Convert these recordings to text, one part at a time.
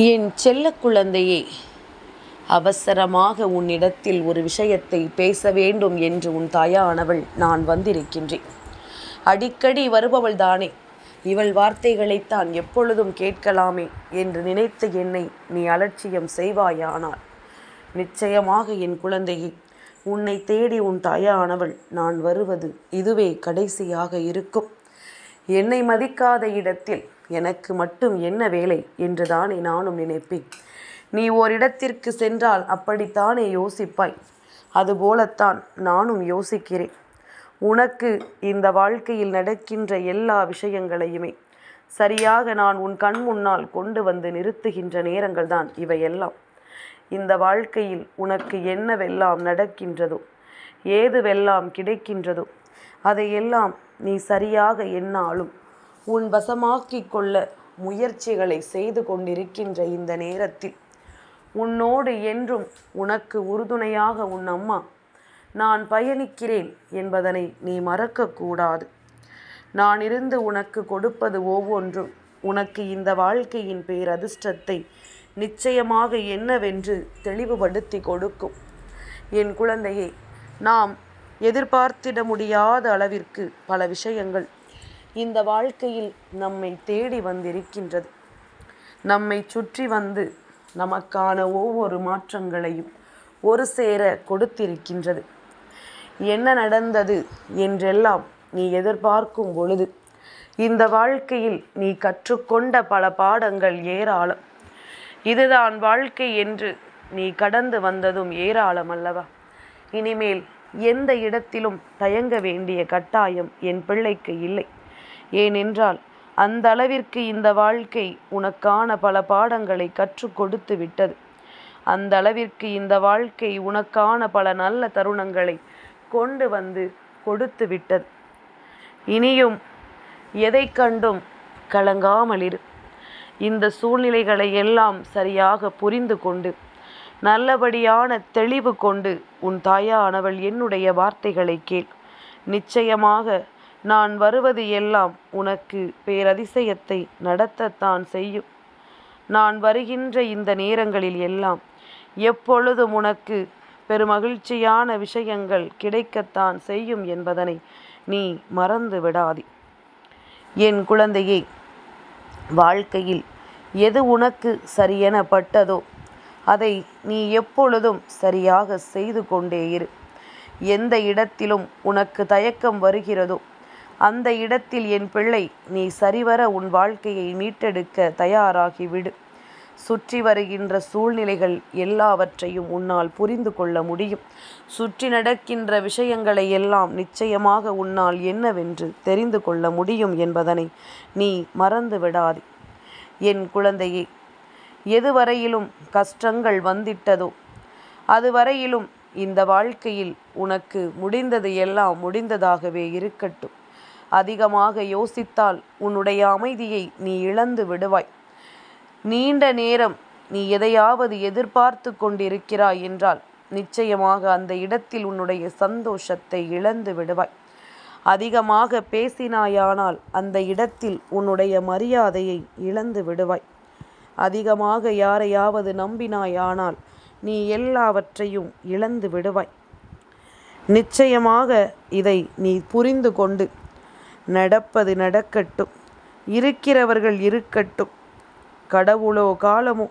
என் செல்ல குழந்தையே அவசரமாக உன்னிடத்தில் ஒரு விஷயத்தை பேச வேண்டும் என்று உன் தாயானவள் நான் வந்திருக்கின்றேன். அடிக்கடி வருபவள் தானே இவள் வார்த்தைகளைத்தான் எப்பொழுதும் கேட்கலாமே என்று நினைத்த என்னை நீ அலட்சியம் செய்வாயானால் நிச்சயமாக என் குழந்தையை உன்னை தேடி உன் தாயானவள் நான் வருவது இதுவே கடைசியாக இருக்கும். என்னை மதிக்காத இடத்தில் எனக்கு மட்டும் என்ன வேலை? என்று தானே நானும் நினைப்பேன். நீ ஓரிடத்திற்கு சென்றால் அப்படித்தானே யோசிப்பாய்? அதுபோலத்தான் நானும் யோசிக்கிறேன். உனக்கு இந்த வாழ்க்கையில் நடக்கின்ற எல்லா விஷயங்களையுமே சரியாக நான் உன் கண் முன்னால் கொண்டு வந்து நிறுத்துகின்ற நேரங்கள்தான் இவையெல்லாம். இந்த வாழ்க்கையில் உனக்கு என்னவெல்லாம் நடக்கின்றதோ ஏதுவெல்லாம் கிடைக்கின்றதோ அதையெல்லாம் நீ சரியாக எண்ணாலும் உன் வசமாக்கிக் கொள்ள முயற்சிகளை செய்து கொண்டிருக்கின்ற இந்த நேரத்தில் உன்னோடு என்றும் உனக்கு உறுதுணையாக உன் அம்மா நான் பயணிக்கிறேன் என்பதனை நீ மறக்கக்கூடாது. நான் இருந்து உனக்கு கொடுப்பது ஒவ்வொன்றும் உனக்கு இந்த வாழ்க்கையின் பேரதிர்ஷ்டத்தை நிச்சயமாக என்னவென்று தெளிவுபடுத்தி கொடுக்கும். என் குழந்தையே நாம் எதிர்பார்த்திட முடியாத அளவிற்கு பல விஷயங்கள் இந்த வாழ்க்கையில் நம்மை தேடி வந்திருக்கின்றது. நம்மை சுற்றி வந்து நமக்கான ஒவ்வொரு மாற்றங்களையும் ஒரு சேர கொடுத்திருக்கின்றது. என்ன நடந்தது என்றெல்லாம் நீ எதிர்பார்க்கும் பொழுது இந்த வாழ்க்கையில் நீ கற்றுக்கொண்ட பல பாடங்கள் ஏராளம். இதுதான் வாழ்க்கை என்று நீ கடந்து வந்ததும் ஏராளம் அல்லவா? இனிமேல் எந்த இடத்திலும் தயங்க வேண்டிய கட்டாயம் என் பிள்ளைக்கு இல்லை. ஏனென்றால் அந்த அளவிற்கு இந்த வாழ்க்கை உனக்கான பல பாடங்களை கற்றுக் கொடுத்து விட்டது. அந்த அளவிற்கு இந்த வாழ்க்கை உனக்கான பல நல்ல தருணங்களை கொண்டு வந்து கொடுத்து விட்டது. இனியும் எதை கண்டும் கலங்காமல் இரு. இந்த சூழ்நிலைகளை எல்லாம் சரியாக புரிந்து கொண்டு நல்லபடியான தெளிவு கொண்டு உன் தாயானவள் என்னுடைய வார்த்தைகளை கேள். நிச்சயமாக நான் வருவது எல்லாம் உனக்கு பேரதிசயத்தை நடத்தத்தான் செய்யும். நான் வருகின்ற இந்த நேரங்களில் எல்லாம் எப்பொழுதும் உனக்கு பெருமகிழ்ச்சியான விஷயங்கள் கிடைக்கத்தான் செய்யும் என்பதனை நீ மறந்து விடாதே. என் குழந்தையே வாழ்க்கையில் எது உனக்கு சரியெனப்பட்டதோ அதை நீ எப்பொழுதும் சரியாக செய்து கொண்டே இரு. எந்த இடத்திலும் உனக்கு தயக்கம் வருகிறதோ அந்த இடத்தில் என் பிள்ளை நீ சரிவர உன் வாழ்க்கையை மீட்டெடுக்க தயாராகிவிடு. சுற்றி வருகின்ற சூழ்நிலைகள் எல்லாவற்றையும் உன்னால் புரிந்து கொள்ள முடியும். சுற்றி நடக்கின்ற விஷயங்களை எல்லாம் நிச்சயமாக உன்னால் என்னவென்று தெரிந்து கொள்ள முடியும் என்பதனை நீ மறந்து விடாதே. என் குழந்தையே எதுவரையிலும் கஷ்டங்கள் வந்திட்டதோ? அதுவரையிலும் இந்த வாழ்க்கையில் உனக்கு முடிந்தது எல்லாம் முடிந்ததாகவே இருக்கட்டும். அதிகமாக யோசித்தால் உன்னுடைய அமைதியை நீ இழந்து விடுவாய். நீண்ட நேரம் நீ எதையாவது எதிர்பார்த்து கொண்டிருக்கிறாய் என்றால் நிச்சயமாக அந்த இடத்தில் உன்னுடைய சந்தோஷத்தை இழந்து விடுவாய். அதிகமாக பேசினாயானால் அந்த இடத்தில் உன்னுடைய மரியாதையை இழந்து விடுவாய். அதிகமாக யாரையாவது நம்பினாயானால் நீ எல்லாவற்றையும் இழந்து விடுவாய். நிச்சயமாக இதை நீ புரிந்து கொண்டு நடப்பது நடக்கட்டும். இருக்கிறவர்கள் இருக்கட்டும். கடவுளோ காலமோ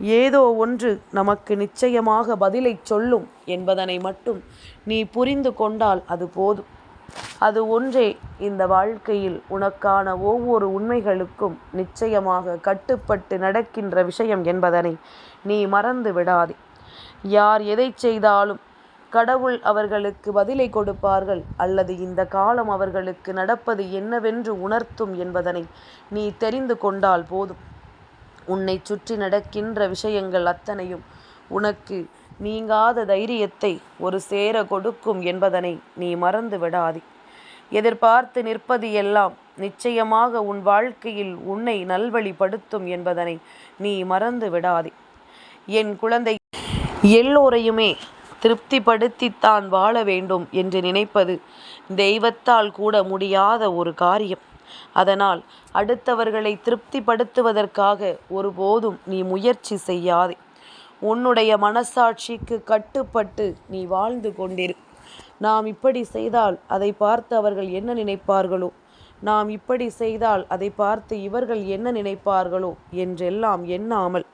ஏதோ ஒன்று நமக்கு நிச்சயமாக பதிலை சொல்லும் என்பதனை மட்டும் நீ புரிந்து கொண்டால் அது போதும். அது ஒன்றே இந்த வாழ்க்கையில் உனக்கான ஒவ்வொரு உண்மைகளுக்கும் நிச்சயமாக கட்டுப்பட்டு நடக்கின்ற விஷயம் என்பதனை நீ மறந்து விடாதே. யார் எதை செய்தாலும் கடவுள் அவர்களுக்கு பதிலை கொடுப்பார்கள் அல்லது இந்த காலம் அவர்களுக்கு நடப்பது என்னவென்று உணர்த்தும் என்பதனை நீ தெரிந்து கொண்டால் போதும். உன்னை சுற்றி நடக்கின்ற விஷயங்கள் அத்தனையும் உனக்கு நீங்காத தைரியத்தை ஒரு சேர கொடுக்கும் என்பதனை நீ மறந்து விடாதே. எதிர்பார்த்து நிற்பது எல்லாம் நிச்சயமாக உன் வாழ்க்கையில் உன்னை நல்வழிப்படுத்தும் என்பதனை நீ மறந்து விடாதே. என் குழந்தை எல்லோரையுமே திருப்திப்படுத்தித்தான் வாழ வேண்டும் என்று நினைப்பது தெய்வத்தால் கூட முடியாத ஒரு காரியம். அதனால் அடுத்தவர்களை திருப்திப்படுத்துவதற்காக ஒருபோதும் நீ முயற்சி செய்யாதே. உன்னுடைய மனசாட்சிக்கு கட்டுப்பட்டு நீ வாழ்ந்து கொண்டிரு. நாம் இப்படி செய்தால் அதை பார்த்து அவர்கள் என்ன நினைப்பார்களோ? நாம் இப்படி செய்தால் அதை பார்த்து இவர்கள் என்ன நினைப்பார்களோ? என்றெல்லாம் எண்ணாமல்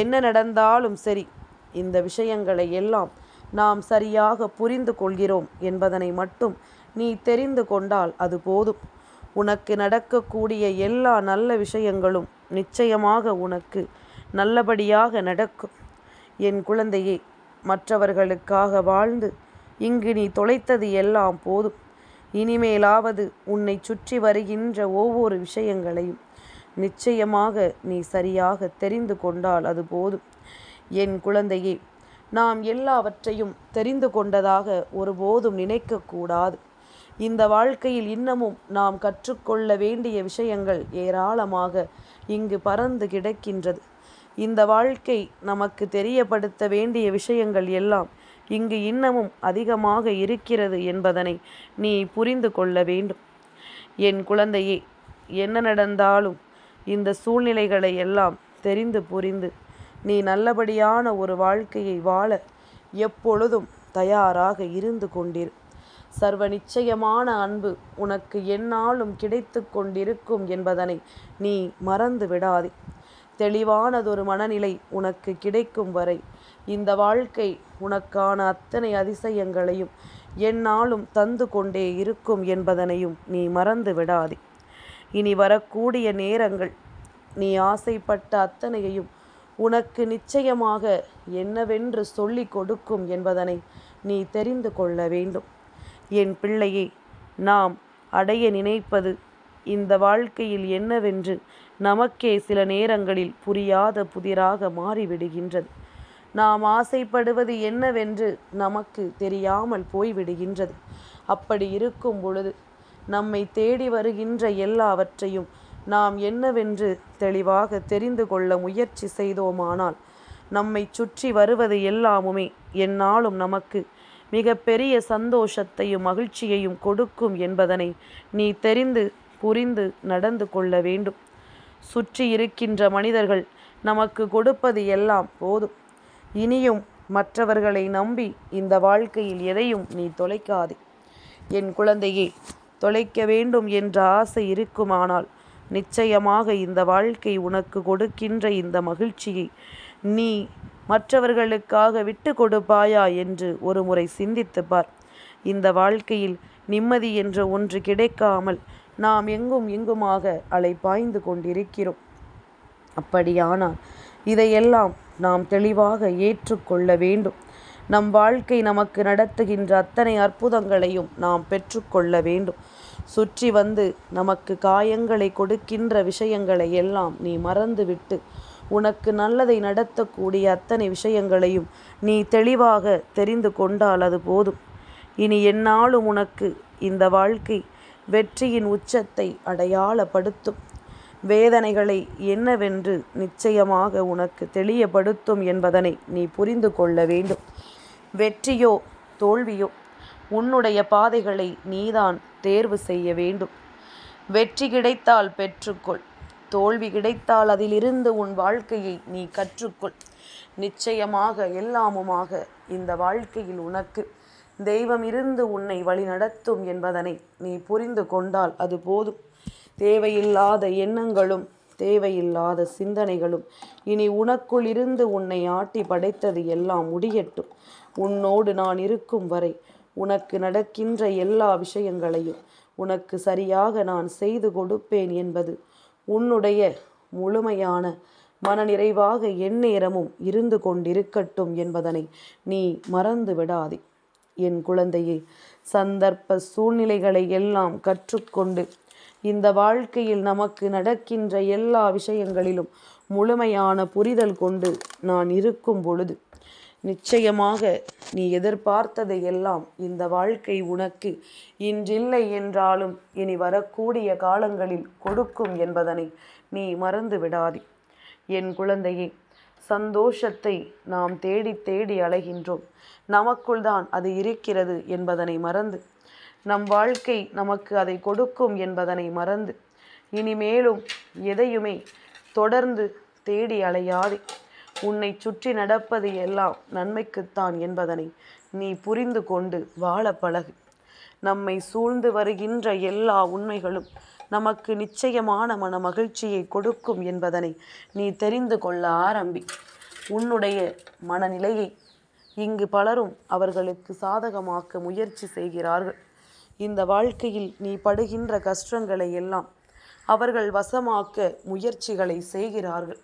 என்ன நடந்தாலும் சரி இந்த விஷயங்களை எல்லாம் நாம் சரியாக புரிந்து கொள்கிறோம் என்பதனை மட்டும் நீ தெரிந்து கொண்டால் அது போதும். உனக்கு நடக்கக்கூடிய எல்லா நல்ல விஷயங்களும் நிச்சயமாக உனக்கு நல்லபடியாக நடக்கும். என் குழந்தையே மற்றவர்களுக்காக வாழ்ந்து இங்கு நீ தொலைத்தது எல்லாம் போதும். இனிமேலாவது உன்னை சுற்றி வருகின்ற ஒவ்வொரு விஷயங்களையும் நிச்சயமாக நீ சரியாக தெரிந்து கொண்டால் அது போதும். என் குழந்தையே நாம் எல்லாவற்றையும் தெரிந்து கொண்டதாக ஒருபோதும் நினைக்கக்கூடாது. இந்த வாழ்க்கையில் இன்னமும் நாம் கற்றுக்கொள்ள வேண்டிய விஷயங்கள் ஏராளமாக இங்கு பறந்து கிடக்கின்றது. இந்த வாழ்க்கை நமக்கு தெரியப்படுத்த வேண்டிய விஷயங்கள் எல்லாம் இங்கு இன்னமும் அதிகமாக இருக்கிறது என்பதனை நீ புரிந்து கொள்ள வேண்டும். என் குழந்தையே என்ன நடந்தாலும் இந்த சூழ்நிலைகளை எல்லாம் தெரிந்து புரிந்து நீ நல்லபடியான ஒரு வாழ்க்கையை வாழ எப்பொழுதும் தயாராக இருந்து கொண்டிரு. சர்வ நிச்சயமான அன்பு உனக்கு என்னாலும் கிடைத்து கொண்டிருக்கும் என்பதனை நீ மறந்து விடாதே. தெளிவானதொரு மனநிலை உனக்கு கிடைக்கும் வரை இந்த வாழ்க்கை உனக்கான அத்தனை அதிசயங்களையும் என்னாலும் தந்து கொண்டே இருக்கும் என்பதனையும் நீ மறந்து விடாதே. இனி வரக்கூடிய நேரங்கள் நீ ஆசைப்பட்ட அத்தனையையும் உனக்கு நிச்சயமாக என்னவென்று சொல்லிக் கொடுக்கும் என்பதனை நீ தெரிந்து கொள்ள வேண்டும். என் பிள்ளையே நாம் அடைய நினைப்பது இந்த வாழ்க்கையில் என்னவென்று நமக்கே சில நேரங்களில் புரியாத புதிராக மாறிவிடுகின்றது. நாம் ஆசைப்படுவது என்னவென்று நமக்கு தெரியாமல் போய்விடுகின்றது. அப்படி இருக்கும் பொழுது நம்மை தேடி வருகின்ற எல்லாவற்றையும் நாம் என்னவென்று தெளிவாக தெரிந்து கொள்ள முயற்சி செய்தோமானால் நம்மை சுற்றி வருவது எல்லாமுமே என்னாலும் நமக்கு மிக பெரிய சந்தோஷத்தையும் மகிழ்ச்சியையும் கொடுக்கும் என்பதனை நீ தெரிந்து புரிந்து நடந்து கொள்ள வேண்டும். சுற்றி இருக்கின்ற மனிதர்கள் நமக்கு கொடுப்பது எல்லாம் போதும். இனியும் மற்றவர்களை நம்பி இந்த வாழ்க்கையில் எதையும் நீ தொலைக்காதே. என் குழந்தையே தொலைக்க வேண்டும் என்ற ஆசை இருக்குமானால் நிச்சயமாக இந்த வாழ்க்கை உனக்கு கொடுக்கின்ற இந்த மகிழ்ச்சியை நீ மற்றவர்களுக்காக விட்டு கொடுப்பாயா என்று ஒரு முறை சிந்தித்து பார். இந்த வாழ்க்கையில் நிம்மதி என்ற ஒன்று கிடைக்காமல் நாம் எங்கும் இங்குமாக அலைப்பாய்ந்து கொண்டிருக்கிறோம். அப்படியானால் இதையெல்லாம் நாம் தெளிவாக ஏற்றுக்கொள்ள வேண்டும். நம் வாழ்க்கை நமக்கு நடத்துகின்ற அத்தனை அற்புதங்களையும் நாம் பெற்றுக்கொள்ள வேண்டும். சுற்றி வந்து நமக்கு காயங்களை கொடுக்கின்ற விஷயங்களை எல்லாம் நீ மறந்துவிட்டு உனக்கு நல்லதை நடத்தக்கூடிய அத்தனை விஷயங்களையும் நீ தெளிவாக தெரிந்து கொண்டால் அது போதும். இனி என்னாலும் உனக்கு இந்த வாழ்க்கை வெற்றியின் உச்சத்தை அடையாளப்படுத்தும். வேதனைகளை என்னவென்று நிச்சயமாக உனக்கு தெளியப்படுத்தும் என்பதனை நீ புரிந்து கொள்ள வேண்டும். வெற்றியோ தோல்வியோ உன்னுடைய பாதைகளை நீதான் தேர்வு செய்ய வேண்டும். வெற்றி கிடைத்தால் பெற்றுக்கொள். தோல்வி கிடைத்தால் அதிலிருந்து உன் வாழ்க்கையை நீ கற்றுக்கொள். நிச்சயமாக எல்லாமுமாக இந்த வாழ்க்கையில் உனக்கு தெய்வம் இருந்து உன்னை வழிநடத்தும் என்பதனை நீ புரிந்து கொண்டால் அது போதும். தேவையில்லாத எண்ணங்களும் தேவையில்லாத சிந்தனைகளும் இனி உனக்குள் இருந்து உன்னை ஆட்டி படைத்தது எல்லாம் முடியட்டும். உன்னோடு நான் இருக்கும் வரை உனக்கு நடக்கின்ற எல்லா விஷயங்களையும் உனக்கு சரியாக நான் செய்து கொடுப்பேன் என்பது உன்னுடைய முழுமையான மனநிறைவாக எந்நேரமும் இருந்து கொண்டிருக்கட்டும் என்பதனை நீ மறந்து விடாதே. என் குழந்தையே சந்தர்ப்ப சூழ்நிலைகளை எல்லாம் கற்றுக்கொண்டு இந்த வாழ்க்கையில் நமக்கு நடக்கின்ற எல்லா விஷயங்களிலும் முழுமையான புரிதல் கொண்டு நான் இருக்கும் பொழுது நிச்சயமாக நீ எதிர்பார்த்ததை எல்லாம் இந்த வாழ்க்கை உனக்கு இன்றில்லை என்றாலும் இனி வரக்கூடிய காலங்களில் கொடுக்கும் என்பதனை நீ மறந்து விடாதே. என் குழந்தையே சந்தோஷத்தை நாம் தேடி தேடி அலைகின்றோம். நமக்குள் தான் அது இருக்கிறது என்பதனை மறந்து நம் வாழ்க்கை நமக்கு அதை கொடுக்கும் என்பதனை மறந்து இனிமேலும் எதையுமே தொடர்ந்து தேடி அலையாதே. உன்னை சுற்றி நடப்பது எல்லாம் நன்மைக்குத்தான் என்பதனை நீ புரிந்து கொண்டு வாழ பழகு. நம்மை சூழ்ந்து வருகின்ற எல்லா உண்மைகளும் நமக்கு நிச்சயமான மன மகிழ்ச்சியை கொடுக்கும் என்பதனை நீ தெரிந்து கொள்ள ஆரம்பி. உன்னுடைய மனநிலையை இங்கு பலரும் அவர்களுக்கு சாதகமாக்க முயற்சி செய்கிறார்கள். இந்த வாழ்க்கையில் நீ படுகின்ற கஷ்டங்களை எல்லாம் அவர்கள் வசமாக்க முயற்சிகளை செய்கிறார்கள்.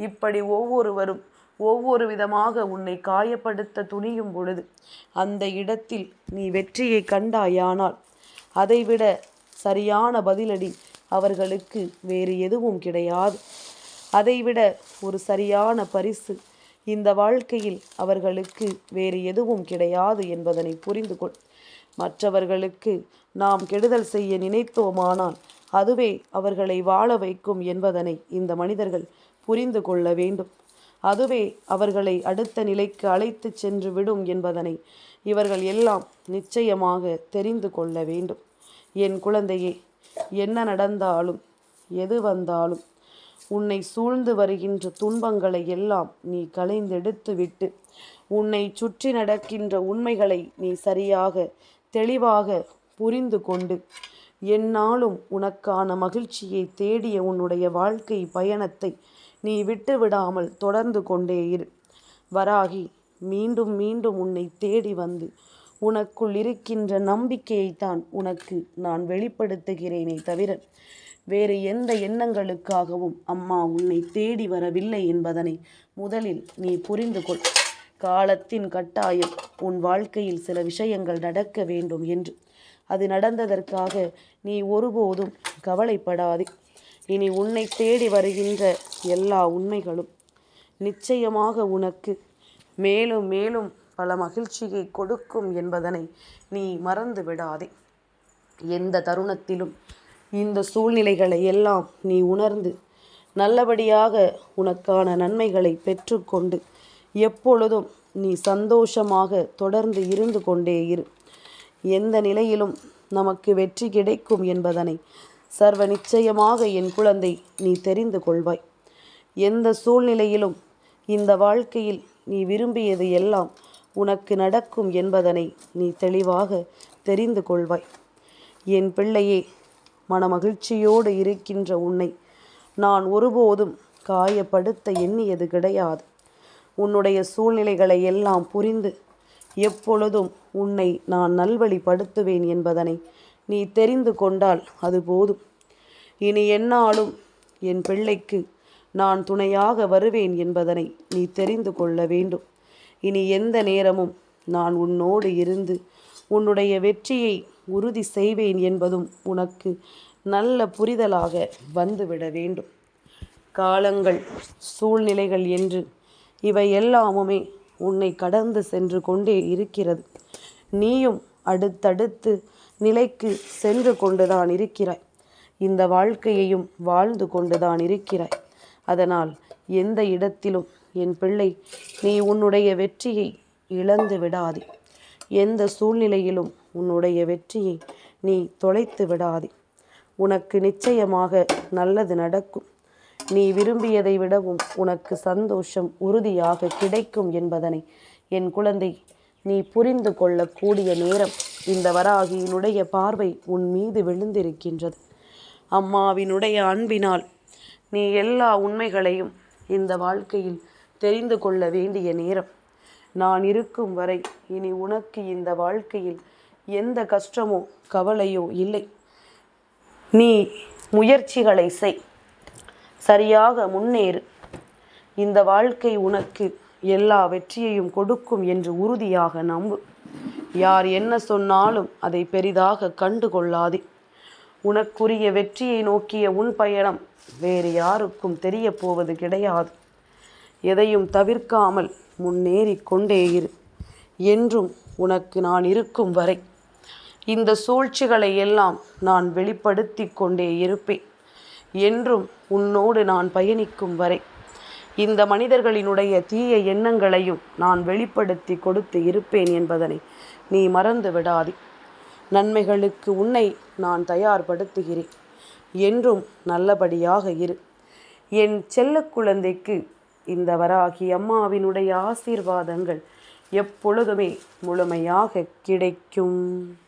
இப்படி ஒவ்வொருவரும் ஒவ்வொரு விதமாக உன்னை காயப்படுத்த துணியும் பொழுது அந்த இடத்தில் நீ வெற்றியை கண்டாயானால் அதைவிட சரியான பதிலடி அவர்களுக்கு வேறு எதுவும் கிடையாது. அதைவிட ஒரு சரியான பரிசு இந்த வாழ்க்கையில் அவர்களுக்கு வேறு எதுவும் கிடையாது என்பதனை புரிந்து கொள் மற்றவர்களுக்கு நாம் கெடுதல் செய்ய நினைத்தோமானால் அதுவே அவர்களை வாழ வைக்கும் என்பதனை இந்த மனிதர்கள் புரிந்து கொள்ள வேண்டும். அதுவே அவர்களை அடுத்த நிலைக்கு அழைத்து சென்று விடும் என்பதனை இவர்கள் எல்லாம் நிச்சயமாக தெரிந்து கொள்ள வேண்டும். என் குழந்தையே என்ன நடந்தாலும் எது வந்தாலும் உன்னை சூழ்ந்து வருகின்ற துன்பங்களை எல்லாம் நீ களைந்தெடுத்து விட்டு உன்னை சுற்றி நடக்கின்ற உண்மைகளை நீ சரியாக தெளிவாக புரிந்து கொண்டு என்னாலும் உனக்கான மகிழ்ச்சியை தேடிய உன்னுடைய வாழ்க்கை பயணத்தை நீ விட்டு விடாமல் தொடர்ந்து கொண்டே இரு. வராகி மீண்டும் மீண்டும் உன்னை தேடி வந்து உனக்குள் இருக்கின்ற நம்பிக்கையைத்தான் உனக்கு நான் வெளிப்படுத்துகிறேனே தவிர வேறு எந்த எண்ணங்களுக்காகவும் அம்மா உன்னை தேடி வரவில்லை என்பதனை முதலில் நீ புரிந்து கொள். காலத்தின் கட்டாயம் உன் வாழ்க்கையில் சில விஷயங்கள் நடக்க வேண்டும் என்று. அது நடந்ததற்காக நீ ஒருபோதும் கவலைப்படாதே. இனி உன்னை தேடி வருகின்ற எல்லா உண்மைகளும் நிச்சயமாக உனக்கு. மேலும் மேலும் பல மகிழ்ச்சியை கொடுக்கும் என்பதனை நீ மறந்து விடாதே. எந்த தருணத்திலும் இந்த சூழ்நிலைகளை எல்லாம் நீ உணர்ந்து நல்லபடியாக உனக்கான நன்மைகளை பெற்றுக்கொண்டு எப்பொழுதும் நீ சந்தோஷமாக தொடர்ந்து இருந்து கொண்டே இரு. எந்த நிலையிலும் நமக்கு வெற்றி கிடைக்கும் என்பதனை சர்வ நிச்சயமாக என் குழந்தை நீ தெரிந்து கொள்வாய். எந்த சூழ்நிலையிலும் இந்த வாழ்க்கையில் நீ விரும்பியது எல்லாம் உனக்கு நடக்கும் என்பதனை நீ தெளிவாக தெரிந்து கொள்வாய். என் பிள்ளையே மனமகிழ்ச்சியோடு இருக்கின்ற உன்னை நான் ஒருபோதும் காயப்படுத்த எண்ணியது கிடையாது. உன்னுடைய சூழ்நிலைகளை எல்லாம் புரிந்து எப்பொழுதும் உன்னை நான் நல்வழிப்படுத்துவேன் என்பதனை நீ தெரிந்து கொண்டால் அது போதும். இனி என்னாலும் என் பிள்ளைக்கு நான் துணையாக வருவேன் என்பதனை நீ தெரிந்து கொள்ள வேண்டும். இனி எந்த நேரமும் நான் உன்னோடு இருந்து உன்னுடைய வெற்றியை உறுதி செய்வேன் என்பதும் உனக்கு நல்ல புரிதலாக வந்துவிட வேண்டும். காலங்கள் சூழ்நிலைகள் என்று இவை எல்லாமுமே உன்னை கடந்து சென்று கொண்டே இருக்கிறது. நீயும் அடுத்தடுத்து நிலைக்கு சென்று கொண்டுதான் இருக்கிறாய். இந்த வாழ்க்கையையும் வாழ்ந்து கொண்டுதான் இருக்கிறாய். அதனால் எந்த இடத்திலும் என் பிள்ளை நீ உன்னுடைய வெற்றியை இழந்து விடாதே. எந்த சூழ்நிலையிலும் உன்னுடைய வெற்றியை நீ தொலைத்து விடாதே. உனக்கு நிச்சயமாக நல்லது நடக்கும். நீ விரும்பியதை விடவும் உனக்கு சந்தோஷம் உறுதியாக கிடைக்கும் என்பதனை என் குழந்தை நீ புரிந்து கொள்ளக்கூடிய நேரம் இந்த வராகியினுடைய பார்வை உன் மீது விழுந்திருக்கின்றது. அம்மாவினுடைய அன்பினால் நீ எல்லா உண்மைகளையும் இந்த வாழ்க்கையில் தெரிந்து கொள்ள வேண்டிய நேரம். நான் இருக்கும் வரை இனி உனக்கு இந்த வாழ்க்கையில் எந்த கஷ்டமோ கவலையோ இல்லை. நீ முயற்சிகளை செய். சரியாக முன்னேறு. இந்த வாழ்க்கை உனக்கு எல்லா வெற்றியையும் கொடுக்கும் என்று உறுதியாக நம்பு. யார் என்ன சொன்னாலும் அதை பெரிதாக கண்டு கொள்ளாதே உனக்குரிய வெற்றியை நோக்கிய உன் பயணம் வேறு யாருக்கும் தெரிய போவது கிடையாது. எதையும் தவிர்க்காமல் முன்னேறி கொண்டே இரு. என்றும் உனக்கு நான் இருக்கும் வரை இந்த சூழ்ச்சிகளை எல்லாம் நான் வெளிப்படுத்தி கொண்டே இருப்பேன். என்றும் உன்னோடு நான் பயணிக்கும் வரை இந்த மனிதர்களினுடைய தீய எண்ணங்களையும் நான் வெளிப்படுத்தி கொடுத்து இருப்பேன் என்பதனை நீ மறந்து விடாதே. நன்மைகளுக்கு உன்னை நான் தயார்படுத்துகிறேன். என்றும் நல்லபடியாக இரு. என் செல்ல குழந்தைக்கு இந்த வராகி அம்மாவினுடைய ஆசீர்வாதங்கள் எப்பொழுதுமே முழுமையாக கிடைக்கும்.